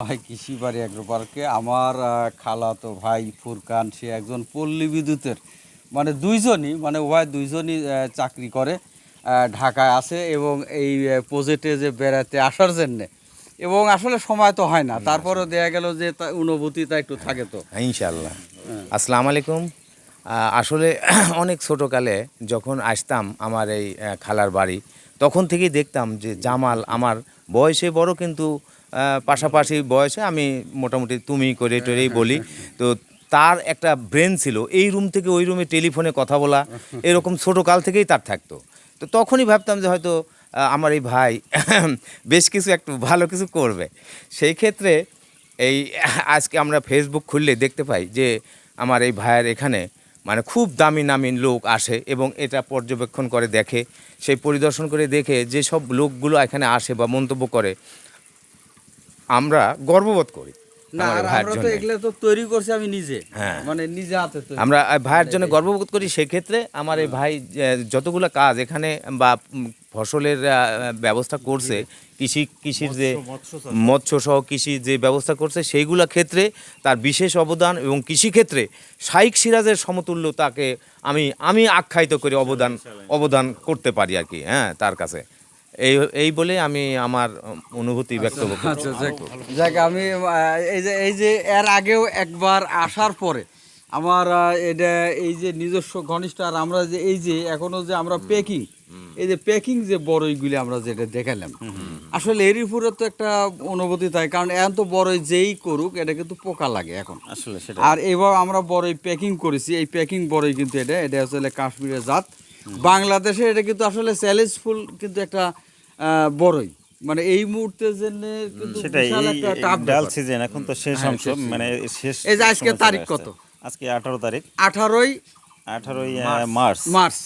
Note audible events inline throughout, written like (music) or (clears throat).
ভাই কৃষি বাড়ি পার্কে আমার খালাতো ভাই ফুরকান সে একজন পল্লী বিদ্যুতের। মানে দুইজনই মানে উভয় দুইজনই চাকরি করে ঢাকায় আছে এবং এই প্রজেক্টে যে বেড়াতে আসার জন্যে। এবং আসলে সময় তো হয় না। তারপরেও দেয়া গেল যে তা অনুভূতিটা একটু থাকে তো। হ্যাঁ, ইনশাল্লাহ আসসালামু আলাইকুম। আসলে (clears throat) অনেক ছোটোকালে যখন আসতাম আমার এই খালার বাড়ি তখন থেকেই দেখতাম যে জামাল আমার বয়সে বড় কিন্তু পাশাপাশি বয়সে আমি মোটামুটি তুমি করে টরেই বলি। তো তার একটা ব্রেন ছিল, এই রুম থেকে ওই রুমে টেলিফোনে কথা বলা, এরকম ছোটো কাল থেকেই তার থাকতো। তো তখনই ভাবতাম যে হয়তো আমার এই ভাই (laughs) বেশ কিছু একটু ভালো কিছু করবে। সেই ক্ষেত্রে এই (laughs) আজকে আমরা ফেসবুক খুললে দেখতে পাই যে আমার এই ভাইয়ের এখানে মানে খুব দামি নামি লোক আসে এবং এটা পর্যবেক্ষণ করে দেখে, সেই পরিদর্শন করে দেখে যেসব লোকগুলো এখানে আসে বা মন্তব্য করে আমরা গর্ববোধ করি না ভাইয়ের আমরা তো এগুলো তো তৈরি করছি আমি নিজে। হ্যাঁ। মানে নিজে হাতে আমরা ভাইয়ের জন্য গর্ববোধ করি সেক্ষেত্রে আমার এই ভাই যতগুলো কাজ এখানে বা ফসলের ব্যবস্থা করছে কৃষি কৃষির যে মৎস্য সহ কৃষি যে ব্যবস্থা করছে সেইগুলো ক্ষেত্রে তার বিশেষ অবদান এবং কৃষি ক্ষেত্রে শাইক সিরাজের সমতুল্য তাকে আমি আমি আখ্যায়িত করে অবদান অবদান করতে পারি আর কি হ্যাঁ তার কাছে। এই এই বলে আমি আমার অনুভূতি ব্যক্ত আচ্ছা যাক যাক আমি এই যে এই যে এর আগেও একবার আসার পরে আমার এটা এই যে নিজস্ব ঘনিষ্ঠ আর আমরা যে এই যে এখনও যে আমরা প্যাকিং এই যে প্যাকিং যে বড়ইগুলি আমরা যেটা দেখালাম আসলে এর উপরে তো একটা অনুভূতি থাকে কারণ এখন তো বড়ই যেই করুক এটা কিন্তু পোকা লাগে এখন। আসলে সেটা আর এবার আমরা বড়ই প্যাকিং করেছি এই প্যাকিং বড়ই কিন্তু এটা এটা আসলে কাশ্মীরের জাত। বাংলাদেশে এটা কিন্তু আসলে চ্যালেঞ্জফুল কিন্তু একটা বড়ই। মানে এই মুহূর্তে কিন্তু সেটাই বিশাল একটা এই ডাল সিজন এখন তো শেষ হ্যাঁ, অংশ মানে শেষ এই যে আজকে তারিখ কত? আজকে আঠারো তারিখ। আঠারোই আঠারোই মার্চ। মার্চ।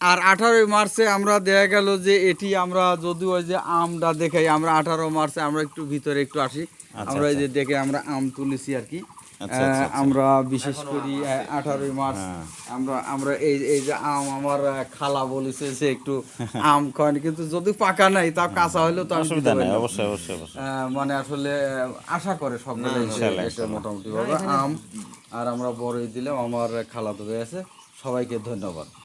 আর আঠারোই মার্চে আমরা দেখা গেল যে এটি আমরা যদি ওই যে আমটা দেখাই আমরা আঠারো মার্চে আমরা একটু ভিতরে একটু আসি। আমরা এই যে দেখে আমরা আম তুলেছি আর কি। আচ্ছা, আচ্ছা, আমরা বিশেষ করি আঠারোই মার্চ হ্যাঁ। আমরা আমরা এই এই যে আম আমার খালা বলেছে সে একটু আম খাওয়ানি। কিন্তু যদি পাকা নাই তা কাঁচা হলেও তো অসুবিধা নেই অবশ্যই অবশ্যই মানে আসলে আশা করে সকলে ইনশাআল্লাহ, মোটামুটি ভাবে আম। আর আমরা বড়ই দিলাম আমার খালা তো আছে সবাইকে ধন্যবাদ।